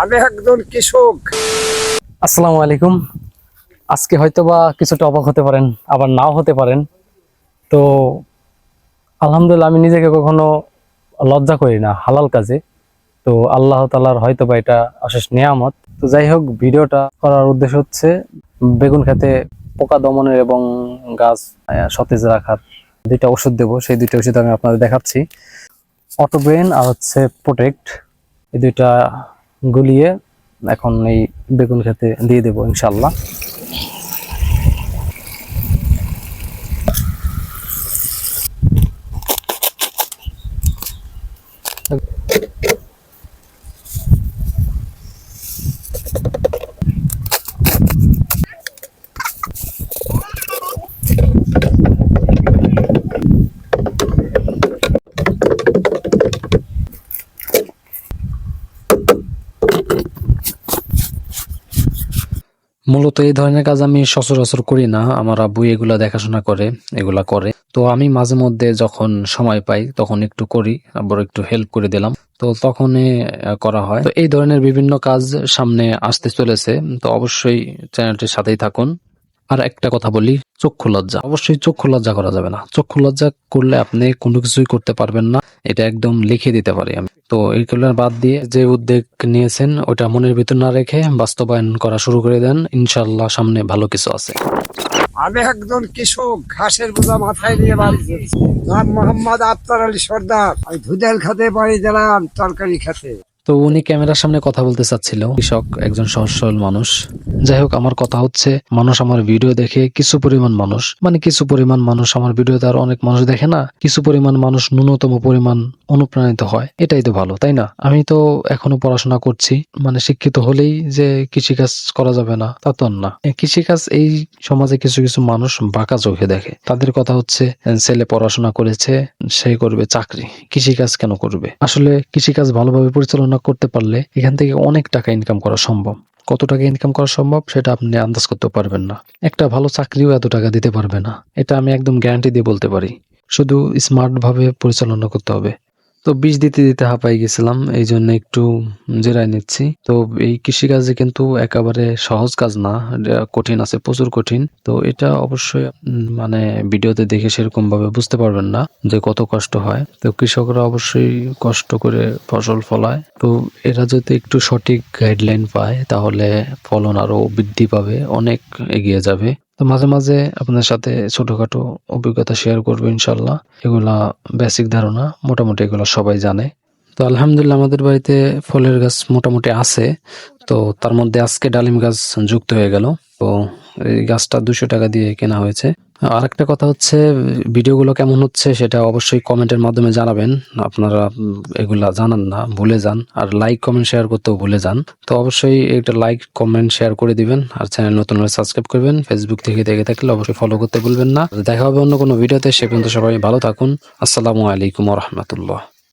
আমি একজন কৃষক। আসসালামু আলাইকুম। আজকে হয়তো বা কিছুটা অবাক হতে পারেন আবার নাও হতে পারেন। তো আলহামদুলিল্লাহ আমি নিজেকে কখনো লজ্জা করি না হালাল কাজে। তো আল্লাহ তালার হয়তো বা এটা অশেষ নিয়ামত। তো যাই হোক ভিডিওটা করার উদ্দেশ্য হচ্ছে বেগুন খেতে পোকা দমনের এবং গাছ সতেজ রাখার দুইটা ওষুধ দেবো, সেই দুইটা ওষুধ আমি আপনাদের দেখাচ্ছি। অটোব্রেন আর হচ্ছে প্রোটেক্ট এই দুইটা গুলিয়ে এখন এই বেগুন খেতে দিয়ে দেবো ইনশাল্লাহ মূলত এই ধরনের কাজ আমি সচরাচর করি না। আমার আব্বু এগুলা দেখাশোনা করে, এগুলা করে। তো আমি মাঝে মধ্যে যখন সময় পাই, তখন একটু করি, আবার একটু হেল্প করে দিলাম। তো তখনই করা হয়। তো এই ধরনের বিভিন্ন কাজ সামনে আসতে চলেছে। তো অবশ্যই চ্যানেলটির সাথেই থাকুন। আর একটা কথা বলি, চক্ষু লজ্জা। অবশ্যই চক্ষু লজ্জা করা যাবে না। চক্ষু লজ্জা করলে আপনি কোনো কিছুই করতে পারবেন না। এটা একদম লিখে দিতে পারি আমি। তো এইগুলোর বাদ দিয়ে যে উদ্যোগ নিয়েছেন, ওটা মনের ভিতর না রেখে বাস্তবায়ন করা শুরু করে দেন। ইনশাল্লাহ সামনে ভালো কিছু আছে। আমি একজন কৃষক, ঘাসের বোঝা মাথায় নিয়ে বাড়ি নাম মোহাম্মদ আফতার আলী সর্দার। আমি খাতে বাড়ি দিলাম তরকারি খাতে। তো উনি ক্যামেরার সামনে কথা বলতে চাচ্ছিল। কৃষক, একজন সহজ সরল মানুষ। যাই হোক, আমার কথা হচ্ছে, মানুষ আমার ভিডিও দেখে কিছু পরিমাণ মানুষ। মানে কিছু পরিমাণ মানুষ আমার ভিডিওতে আর অনেক মানুষ দেখে না, কিছু পরিমাণ মানুষ ন্যূনতম পরিমাণ অনুপ্রাণিত হয়। এটাই তো ভালো, তাই না? আমি তো এখনও পড়াশোনা করছি মানে শিক্ষিত হলেই যে কৃষিকাজ করা যাবে না, তা তো না। কৃষিকাজ এই সমাজে কিছু কিছু মানুষ বাঁকা চোখে দেখে। তাদের কথা হচ্ছে, ছেলে পড়াশোনা করেছে, সে করবে চাকরি। কৃষিকাজ কেন করবে? আসলে কৃষিকাজ ভালোভাবে পরিচালনা করতে পারলে এখান থেকে অনেক টাকা ইনকাম করা সম্ভব। কত টাকা ইনকাম করা সম্ভব সেটা আপনি আন্দাজ করতে পারবেন না। একটা ভালো চাকরিও এত টাকা দিতে পারবে না। এটা আমি একদম গ্যারান্টি দিয়ে বলতে পারি। শুধু স্মার্টভাবে পরিচালনা করতে হবে। তো বীজ দিতে দিতে হাঁপাই গেছিলাম এই জন্য একটু জেরাই নিচ্ছি। তো এই কৃষিকাজে কিন্তু একেবারে সহজ কাজ না কঠিন আছে, প্রচুর কঠিন। তো এটা অবশ্যই মানে ভিডিওতে দেখে সেরকম ভাবে বুঝতে পারবেন না যে কত কষ্ট হয়। তো কৃষকরা অবশ্যই কষ্ট করে ফসল ফলায়। তো এরা যদি একটু সঠিক গাইডলাইন পায়, তাহলে ফলন আরও বৃদ্ধি পাবে, অনেক এগিয়ে যাবে। তো মাঝে মাঝে আপনার সাথে ছোটোখাটো অভিজ্ঞতা শেয়ার করব ইনশাল্লাহ এগুলা বেসিক ধারণা, মোটামুটি এগুলো সবাই জানে। তো আলহামদুলিল্লাহ আমাদের বাড়িতে ফলের গাছ মোটামুটি আছে। তো তার মধ্যে আজকে ডালিম গাছ যুক্ত হয়ে গেল। তো এই গাছটা দুশো টাকা দিয়ে কেনা হয়েছে। আর একটা কথা হচ্ছে, ভিডিওগুলো কেমন হচ্ছে সেটা অবশ্যই কমেন্টের মাধ্যমে জানাবেন। আপনারা এগুলা জানান না, ভুলে যান। আর লাইক কমেন্ট শেয়ার করতেও ভুলে যান। তো অবশ্যই এটা লাইক কমেন্ট শেয়ার করে দিবেন। আর চ্যানেল নতুন হলে সাবস্ক্রাইব করবেন। ফেসবুক থেকে দেখে থাকলে অবশ্যই ফলো করতে ভুলবেন না। দেখা হবে অন্য কোনো ভিডিওতে সে পর্যন্ত সবাই ভালো থাকুন। আসসালামু আলাইকুম রহমতুল্লাহ।